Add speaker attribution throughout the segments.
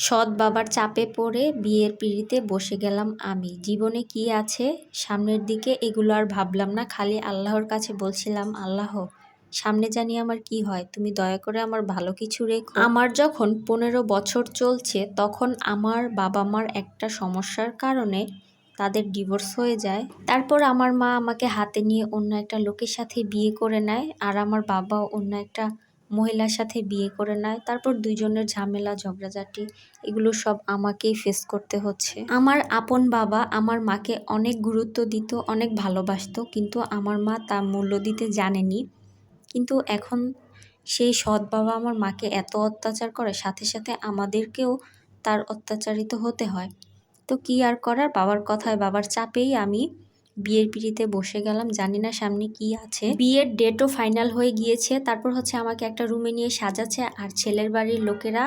Speaker 1: সৎ বাবার চাপে পড়ে বিয়ের পিঁড়িতে বসে গেলাম আমি। জীবনে কি আছে? সামনের দিকে এগুলো আর ভাবলাম না, খালি আল্লাহর কাছে বলছিলাম, আল্লাহ, সামনে জানি আমার কি হয়, তুমি দয়া করে আমার ভালো কিছু রেখো। আমার যখন পনেরো বছর চলছে, তখন আমার বাবা মার একটা সমস্যার কারণে তাদের ডিভোর্স হয়ে যায়। তারপর আমার মা আমাকে হাতে নিয়ে অন্য একটা লোকের সাথে বিয়ে করে নেয়, আর আমার বাবা অন্য একটা মহিলার সাথে বিয়ে করে নেয়, তারপর দুইজনের ঝামেলা, ঝগড়াঝাটি, এগুলো সব আমাকেই ফেস করতে হচ্ছে। আমার আপন বাবা আমার মাকে অনেক গুরুত্ব দিত, অনেক ভালোবাসতো, কিন্তু আমার মা তা মূল্য দিতে জানেনি। কিন্তু এখন সেই সৎ বাবা আমার মাকে এত অত্যাচার করে, সাথে সাথে আমাদেরকেও তার অত্যাচারিত হতে হয়। তো কি আর করার? বাবার কথায় বাবার চাপেই আমি বিয়ের পিড়িতে বসে গেলাম, জানি না সামনে কি আছে। বিয়ের ডেটও ফাইনাল হয়ে গিয়েছে, তারপর হচ্ছে আমাকে একটা রুমে নিয়ে সাজাচ্ছে আর ছেলের বাড়ির লোকেরা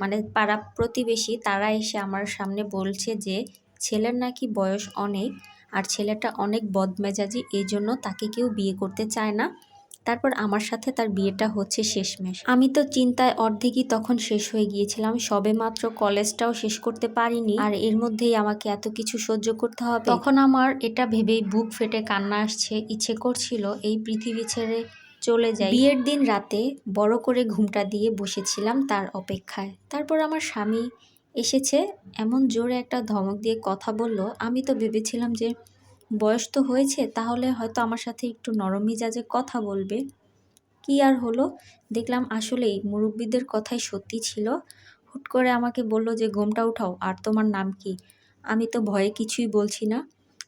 Speaker 1: মানে পাড়া প্রতিবেশী, তারা এসে আমার সামনে বলছে যে, ছেলের নাকি বয়স অনেক, আর ছেলেটা অনেক বদমেজাজি এই জন্য তাকে কেউ বিয়ে করতে চায় না। তারপর আমার সাথে তার বিয়েটা হচ্ছে শেষমেশ। আমি তো চিন্তায় অর্ধেকই তখন শেষ হয়ে গিয়েছিলাম, সবে মাত্র কলেজটাও শেষ করতে পারিনি, আর এর মধ্যেই আমাকে এত কিছু সহ্য করতে হবে। তখন আমার এটা ভেবেই বুক ফেটে কান্না আসছে, ইচ্ছে করছিল এই পৃথিবী ছেড়ে চলে যাই। বিয়ের দিন রাতে বড় করে ঘুমটা দিয়ে বসেছিলাম তার অপেক্ষায়। তারপর আমার স্বামী এসেছে, এমন জোরে একটা ধমক দিয়ে কথা বলল, আমি তো ভেবেছিলাম যে বয়স তো হয়েছে, তাহলে হয়তো আমার সাথে একটু নরম মিজাজে কথা বলবে। কি আর হলো? দেখলাম আসলেই মুরব্বীদের কথাই সত্যি ছিল। হুট করে আমাকে বলল যে ঘোমটা উঠাও, আর তোমার নাম কি? আমি তো ভয়ে কিছুই বলছি না।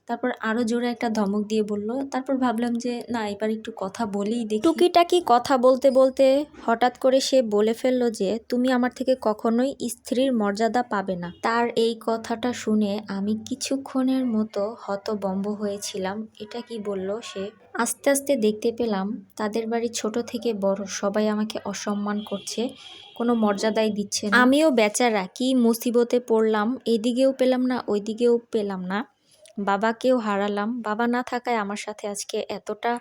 Speaker 1: তারপর আরও জোরে একটা ধমক দিয়ে বলল তারপর ভাবলাম যে না এবার একটু কথা বলেই দেখি। টুকিটাকি কথা বলতে বলতে হঠাৎ করে সে বলে ফেলল যে তুমি আমার থেকে কখনোই স্ত্রীর মর্যাদা পাবে না। তার এই কথাটা শুনে আমি কিছুক্ষণের মতো হতবম্ব হয়েছিলাম। এটা কি বলল সে? আস্তে আস্তে দেখতে পেলাম তাদের বাড়ি ছোট থেকে বড় সবাই আমাকে অসম্মান করছে কোনো মর্যাদাই দিচ্ছে না। আমিও বেচারা কি মুসিবতে পড়লাম এদিকেও পেলাম না ওইদিকেও পেলাম না। বাবাকেও হারালাম। বাবা না থাকায় আমার সাথে আজকে এতটা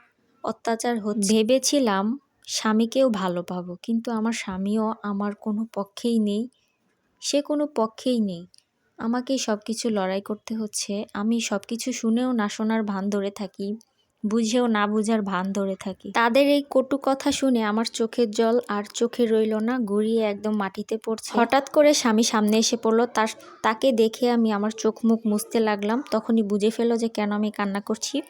Speaker 1: অত্যাচার হচ্ছে। ভেবেছিলাম স্বামীকেও ভালো পাবো, কিন্তু আমার স্বামীও আমার কোনো পক্ষেই নেই। সে কোনো পক্ষেই নেই। আমাকেই সব কিছু লড়াই করতে হচ্ছে। আমি সব কিছু শুনেও না শোনার ভান ধরে থাকি। বুঝেও না বুঝার ভান ধরে থাকি। তাদের এই কটু কথা শুনে আমার চোখের জল আর চোখে রইল না গড়িয়ে একদম মাটিতে পড়ছে। হঠাৎ করে স্বামী সামনে এসে পড়ল, তার, তাকে দেখে আমি আমার চোখ মুখ মুছতে লাগলাম, তখনই বুঝে ফেলল যে কেন আমি কান্না করছি।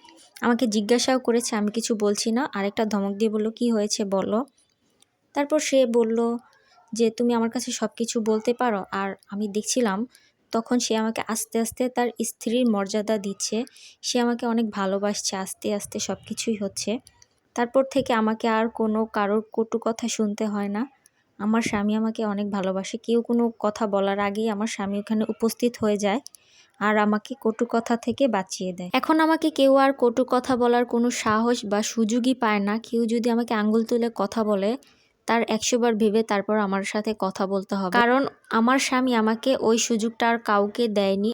Speaker 1: আমাকে জিজ্ঞাসাও করেছে, আমি কিছু বলছি না, আরেকটা ধমক দিয়ে বলল, কি হয়েছে বলো? তারপর সে বলল যে, তুমি আমার কাছে সব কিছু বলতে পারো। আর আমি দেখছিলাম তখন সে আমাকে আস্তে আস্তে তার স্ত্রীর মর্যাদা দিচ্ছে। সে আমাকে অনেক ভালোবাসছে, আস্তে আস্তে সব কিছুই হচ্ছে। তারপর থেকে আমাকে আর কোনো কারোর কটু কথা শুনতে হয় না। আমার স্বামী আমাকে অনেক ভালোবাসে। কেউ কোনো কথা বলার আগেই আমার স্বামী ওখানে উপস্থিত হয়ে যায় আর আমাকে কটু কথা থেকে বাঁচিয়ে দেয়। এখন আমাকে কেউ আর কটু কথা বলার কোনো সাহস বা সুযোগই পায় না। কেউ যদি আমাকে আঙ্গুল তুলে কথা বলে তার একশোবার ভেবে তারপর আমার সাথে কথা বলতে হবে। কারণ আমার স্বামী আমাকে ওই সুযোগটা আর কাউকে দেয়নি।